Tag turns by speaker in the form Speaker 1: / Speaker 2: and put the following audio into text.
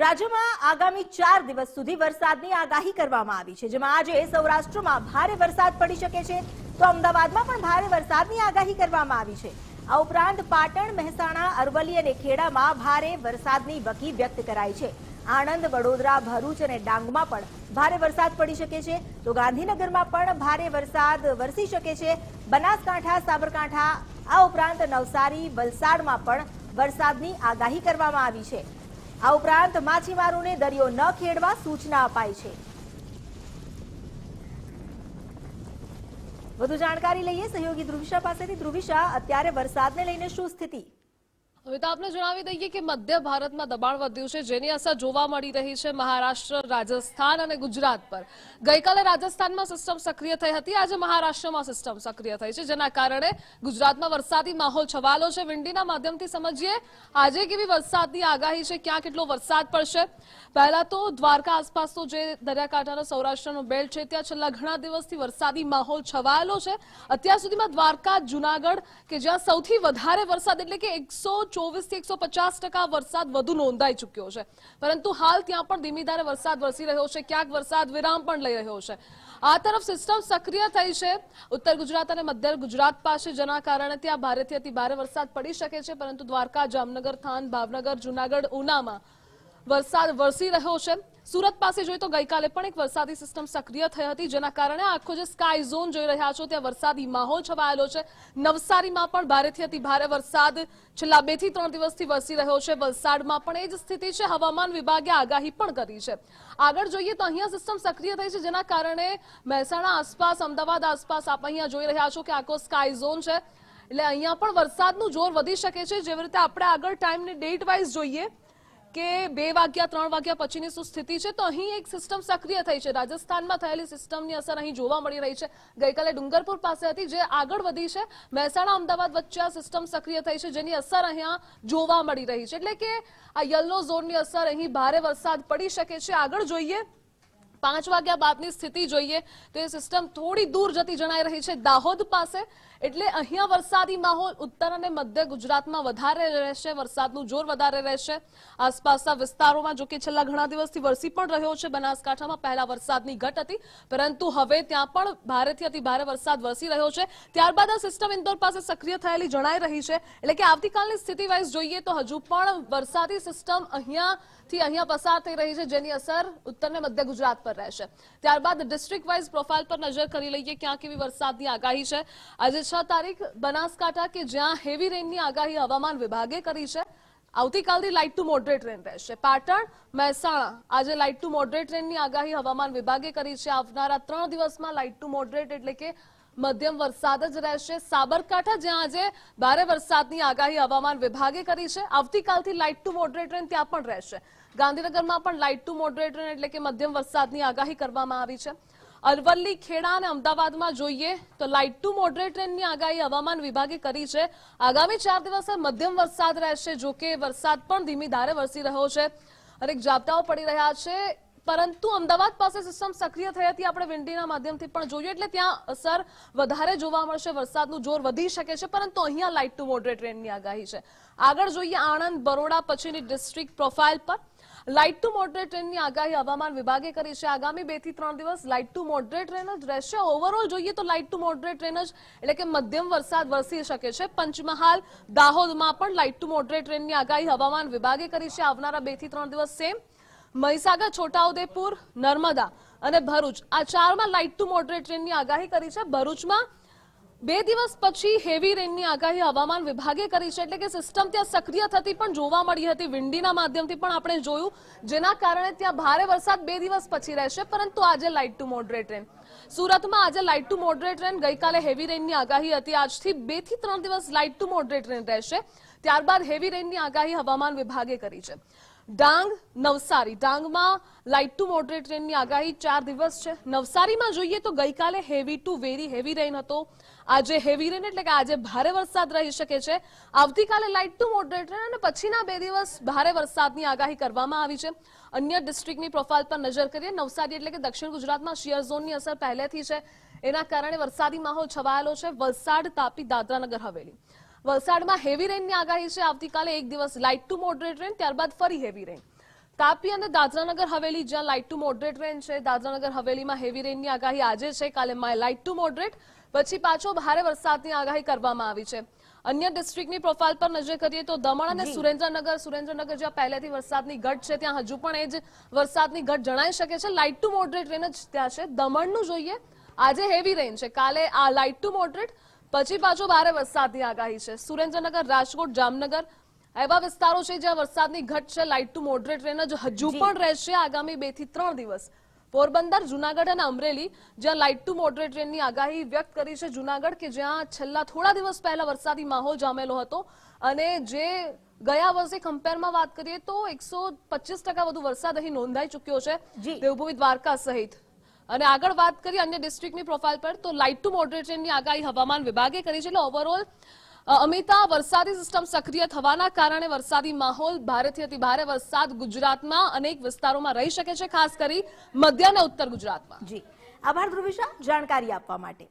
Speaker 1: રાજ્યમાં આગામી ચાર દિવસ સુધી વરસાદની આગાહી કરવામાં આવી છે. જેમાં આજે સૌરાષ્ટ્રમાં ભારે વરસાદ પડી શકે છે. તો અમદાવાદમાં પણ ભારે વરસાદની આગાહી કરવામાં આવી છે. આ ઉપરાંત પાટણ, મહેસાણા, અરવલ્લી અને ખેડામાં ભારે વરસાદની વકી વ્યક્ત કરાઈ છે. આણંદ, વડોદરા, ભરૂચ અને ડાંગમાં પણ ભારે વરસાદ પડી શકે છે. તો ગાંધીનગરમાં પણ ભારે વરસાદ વરસી શકે છે. બનાસકાંઠા, સાબરકાંઠા, આ ઉપરાંત નવસારી, વલસાડમાં પણ વરસાદની આગાહી કરવામાં આવી છે. આ ઉપરાંત માછીમારોને દરિયો ન ખેડવા સૂચના અપાઈ છે. વધુ જાણકારી લઈએ સહયોગી ધ્રુવિશા પાસેથી. ધ્રુવિશા અત્યારે વરસાદને લઈને શું સ્થિતિ?
Speaker 2: હવે તો આપને જણાવી દઈએ કે મધ્ય ભારતમાં દબાણ વધ્યું છે, જેની અસર જોવા મળી રહી છે મહારાષ્ટ્ર, રાજસ્થાન અને ગુજરાત પર. ગઈકાલે રાજસ્થાનમાં સિસ્ટમ સક્રિય થઈ હતી, આજે મહારાષ્ટ્રમાં સિસ્ટમ સક્રિય થઈ છે, જેના કારણે ગુજરાતમાં વરસાદી માહોલ છવાલો છે. વિંડીના માધ્યમથી સમજીએ, આજે કેવી વરસાદની આગાહી છે, ક્યાં કેટલો વરસાદ પડશે? પહેલા તો દ્વારકા આસપાસનો જે દરિયાકાંઠાનો સૌરાષ્ટ્રનો બેલ્ટ છે, ત્યાં છેલ્લા ઘણા દિવસથી વરસાદી માહોલ છવાયેલો છે. અત્યાર સુધીમાં દ્વારકા, જુનાગઢ, કે જ્યાં સૌથી વધારે વરસાદ, એટલે કે એકસો ચોવીસથી એકસો પચાસ ટકા વરસાદ વધુ નોંધાઈ ચૂક્યો છે. પરંતુ હાલ ત્યાં પણ ધીમી ધારે વરસાદ વરસી રહ્યો છે. ક્યાંક વરસાદ વિરામ પણ લઈ રહ્યો છે. આ તરફ સિસ્ટમ સક્રિય થઈ છે. ઉત્તર ગુજરાત અને મધ્ય ગુજરાત પાસે જેના કારણે ત્યાં ભારેથી અતિ ભારે વરસાદ પડી શકે છે. પરંતુ દ્વારકા, જામનગર, થાન, ભાવનગર, જુનાગઢ, ઉનામાં વરસાદ વરસી રહ્યો છે. સુરત પાસે જોઈએ તો ગઈકાલે પણ એક વરસાદી સિસ્ટમ સક્રિય થઈ હતી. જેના કારણે આખો જે સ્કાય ઝોન જોઈ રહ્યા છો, ત્યાં વરસાદી માહોલ છવાયેલો છે. નવસારીમાં પણ ભારેથી અતિ ભારે વરસાદ છેલ્લા બેથી ત્રણ દિવસથી વરસી રહ્યો છે. વલસાડમાં પણ એ જ સ્થિતિ છે. હવામાન વિભાગે આગાહી પણ કરી છે. આગળ જોઈએ તો અહીંયા સિસ્ટમ સક્રિય થઈ છે, જેના કારણે મહેસાણા આસપાસ, અમદાવાદ આસપાસ આપ અહીંયા જોઈ રહ્યા છો કે આખો સ્કાય ઝોન છે. એટલે અહીંયા પણ વરસાદનું જોર વધી શકે છે. જેવી રીતે આપણે આગળ ટાઈમની ડેટ વાઇઝ જોઈએ કે બે વાગ્યા, ત્રણ વાગ્યા પછીની શું સ્થિતિ છે? તો અહીં એક સિસ્ટમ સક્રિય થઈ છે. રાજસ્થાનમાં થયેલી સિસ્ટમની અસર અહીં જોવા મળી રહી છે. ગઈકાલે ડુંગરપુર પાસે હતી, જે આગળ વધી છે. મહેસાણા, અમદાવાદ વચ્ચે આ સિસ્ટમ સક્રિય થઈ છે, જેની અસર અહીંયા જોવા મળી રહી છે. એટલે કે આ યલો ઝોનની અસર અહીં ભારે વરસાદ પડી શકે છે. આગળ જોઈએ પાંચ વાગ્યા બાદની સ્થિતિ જોઈએ તો એ સિસ્ટમ થોડી દૂર જતી જણાઈ રહી છે. દાહોદ પાસે એટલે અહીંયા વરસાદી માહોલ ઉત્તર અને મધ્ય ગુજરાતમાં વધારે રહેશે, વરસાદનું જોર વધારે રહેશે. આસપાસના વિસ્તારોમાં જો કે છેલ્લા ઘણા દિવસથી વરસી પણ રહ્યો છે બનાસકાંઠામાં, પહેલા વરસાદની ઘટ હતી, પરંતુ હવે ત્યાં પણ ભારેથી અતિ ભારે વરસાદ વરસી રહ્યો છે. ત્યારબાદ આ સિસ્ટમ ઇન્દોર પાસે સક્રિય થયેલી જણાઈ રહી છે. એટલે કે આવતીકાલની સ્થિતિ વાઇઝ જોઈએ તો હજુ પણ વરસાદી સિસ્ટમ અહીંયાથી અહીંયા પસાર થઈ રહી છે, જેની અસર ઉત્તર અને મધ્ય ગુજરાત પર રહેશે. ત્યારબાદ ડિસ્ટ્રિક્ટ વાઇઝ પ્રોફાઇલ પર નજર કરી લઈએ ક્યાં કેવી વરસાદની આગાહી છે. આજે છ તારીખ બનાસકાંઠા કે જ્યાં હેવી રેનની આગાહી હવામાન વિભાગે કરી છે. આવતીકાલથી લાઇટ ટુ મોડરેટ રેન રહેશે. પાટણ, મહેસાણા આજે લાઇટ ટુ મોડરેટ રેનની આગાહી હવામાન વિભાગે કરી છે. આવનારા ત્રણ દિવસમાં લાઇટ ટુ મોડરેટ એટલે કે મધ્યમ વરસાદ જ રહેશે. સાબરકાંઠા, જ્યાં આજે ભારે વરસાદની આગાહી હવામાન વિભાગે કરી છે. આવતીકાલથી લાઇટ ટુ મોડરેટ રેન ત્યાં પણ રહેશે. ગાંધીનગરમાં પણ લાઇટ ટુ મોડરેટ રેન એટલે કે મધ્યમ વરસાદની આગાહી કરવામાં આવી છે. અરવલ્લી, ખેડા અને અમદાવાદમાં જોઈએ તો લાઇટ ટુ મોડરેટ રેનની આગાહી હવામાન વિભાગે કરી છે. આગામી ચાર દિવસ મધ્યમ વરસાદ રહેશે જો કે વરસાદ પણ ધીમી ધારે વરસી રહ્યો છે. અનેક જાપટાઓ પડી રહ્યા છે. પરંતુ અમદાવાદ પાસે સિસ્ટમ સક્રિય થઈ હતી. આપણે વિંડીના માધ્યમથી પણ જોઈએ. એટલે ત્યાં અસર વધારે જોવા મળશે. વરસાદનું જોર વધી શકે છે, પરંતુ અહીંયા લાઇટ ટુ મોડરેટ રેનની આગાહી છે. આગળ જોઈએ આણંદ, બરોડા, પછીની ડિસ્ટ્રિક્ટ પ્રોફાઇલ પર. લાઇટ ટુ મોડરેટ ટ્રેનની આગાહી હવામાન વિભાગે કરી છે. આગામી બેથી ત્રણ દિવસ લાઇટ ટુ મોડરેટ ટ્રેન જ રહેશે. ઓવરઓલ જોઈએ તો લાઇટ ટુ મોડરેટ ટ્રેન જ, એટલે કે મધ્યમ વરસાદ વરસી શકે છે. પંચમહાલ, દાહોદમાં પણ લાઇટ ટુ મોડરેટ ટ્રેનની આગાહી હવામાન વિભાગે કરી છે. આવનારા બેથી ત્રણ દિવસ સેમ મહીસાગર, છોટાઉદેપુર, નર્મદા અને ભરૂચ. આ ચારમાં લાઇટ ટુ મોડરેટ રેનની આગાહી કરી છે. ભરૂચમાં બે દિવસ પછી હેવી રેનની આગાહી હવામાન વિભાગે કરી છે. એટલે કે સિસ્ટમ ત્યાં સક્રિય થતી પણ જોવા મળી હતી. વિંડીના માધ્યમથી પણ આપણે જોયું. જેના કારણે ત્યાં ભારે વરસાદ બે દિવસ પછી રહેશે. પરંતુ આજે લાઇટ ટુ મોડરેટ રેન. સુરતમાં આજે લાઇટ ટુ મોડરેટ રેન. ગઈકાલે હેવી રેનની આગાહી હતી. આજથી બેથી ત્રણ દિવસ લાઇટ ટુ મોડરેટ રેન રહેશે. ત્યારબાદ હેવી રેનની આગાહી હવામાન વિભાગે કરી છે. ડાંગ, નવસારી. ડાંગમાં લાઇટ ટુ મોડરેટ રેનની આગાહી ચાર દિવસ છે. નવસારીમાં જોઈએ તો ગઈકાલે heavy to very heavy rain હતો. આજે હેવી રેન એટલે કે આજે ભારે વરસાદ રહી શકે છે. આવતીકાલે લાઇટ ટુ મોડરેટ રેન અને પછીના બે દિવસ ભારે વરસાદની આગાહી કરવામાં આવી છે. અન્ય ડિસ્ટ્રિક્ટની પ્રોફાઇલ પર નજર કરીએ, નવસારી એટલે કે દક્ષિણ ગુજરાતમાં શિયર ઝોનની અસર પહેલેથી છે. એના કારણે વરસાદી માહોલ છવાયેલો છે. વલસાડ, તાપી, દાદરાનગર, હવેલી. વલસાડમાં હેવી રેનની આગાહી છે. આવતીકાલે એક દિવસ લાઇટ ટુ મોડરેટ રેન ત્યારબાદ ફરી હેવી રેન તાપી અને દાદરાનગર હવેલી જ્યાં લાઇટ ટુ મોડરેટ રેન છે. દાદરાનગર હવેલીમાં હેવી રેનની આગાહી આજે છે. કાલે લાઇટ ટુ મોડરેટ પછી પાછો ભારે વરસાદની આગાહી કરવામાં આવી છે. અન્ય ડિસ્ટ્રિક્ટની પ્રોફાઇલ પર નજર કરીએ તો દમણ અને સુરેન્દ્રનગર સુરેન્દ્રનગર જ્યાં પહેલેથી વરસાદની ઘટ છે ત્યાં હજુ પણ એ જ વરસાદની ઘટ જણાઈ શકે છે. લાઇટ ટુ મોડરેટ રેન જ ત્યાં છે. દમણનું જોઈએ. આજે હેવી રેન છે. કાલે આ લાઇટ ટુ મોડરેટ પછી પાછો ભારે વરસાદની આગાહી છે. સુરેન્દ્રનગર રાજકોટ જામનગર એવા વિસ્તારો છે જ્યાં વરસાદની ઘટ છે. લાઇટ ટુ મોડરેટ રેન જ હજુ પણ રહેશે આગામી બેથી ત્રણ દિવસ. પોરબંદર જુનાગઢ અને અમરેલી જ્યાં લાઇટ ટુ મોડરેટ રેનની આગાહી વ્યક્ત કરી છે. જુનાગઢ કે જ્યાં છેલ્લા થોડા દિવસ પહેલા વરસાદી માહોલ જામેલો હતો અને જે ગયા વર્ષે કમ્પેરમાં વાત કરીએ તો એકસો પચીસ ટકા વધુ વરસાદ અહીં નોંધાઈ ચૂક્યો છે. દેવભૂમિ દ્વારકા સહિત. અને આગળ વાત કરીએ અન્ય ડિસ્ટ્રિક્ટની પ્રોફાઇલ પર, તો લાઇટ ટુ મોડરેટ રેનની આગાહી હવામાન વિભાગે કરી છે. એટલે ઓવરઓલ અમિતા, વરસાદી સિસ્ટમ સક્રિય થવાના કારણે વરસાદી માહોલ ભારેથી અતિ ભારે વરસાદ ગુજરાતમાં અનેક વિસ્તારોમાં રહી શકે છે, ખાસ કરી મધ્ય અને ઉત્તર ગુજરાતમાં.
Speaker 1: જી. આભાર ધ્રુવિશા, જાણકારી આપવા માટે.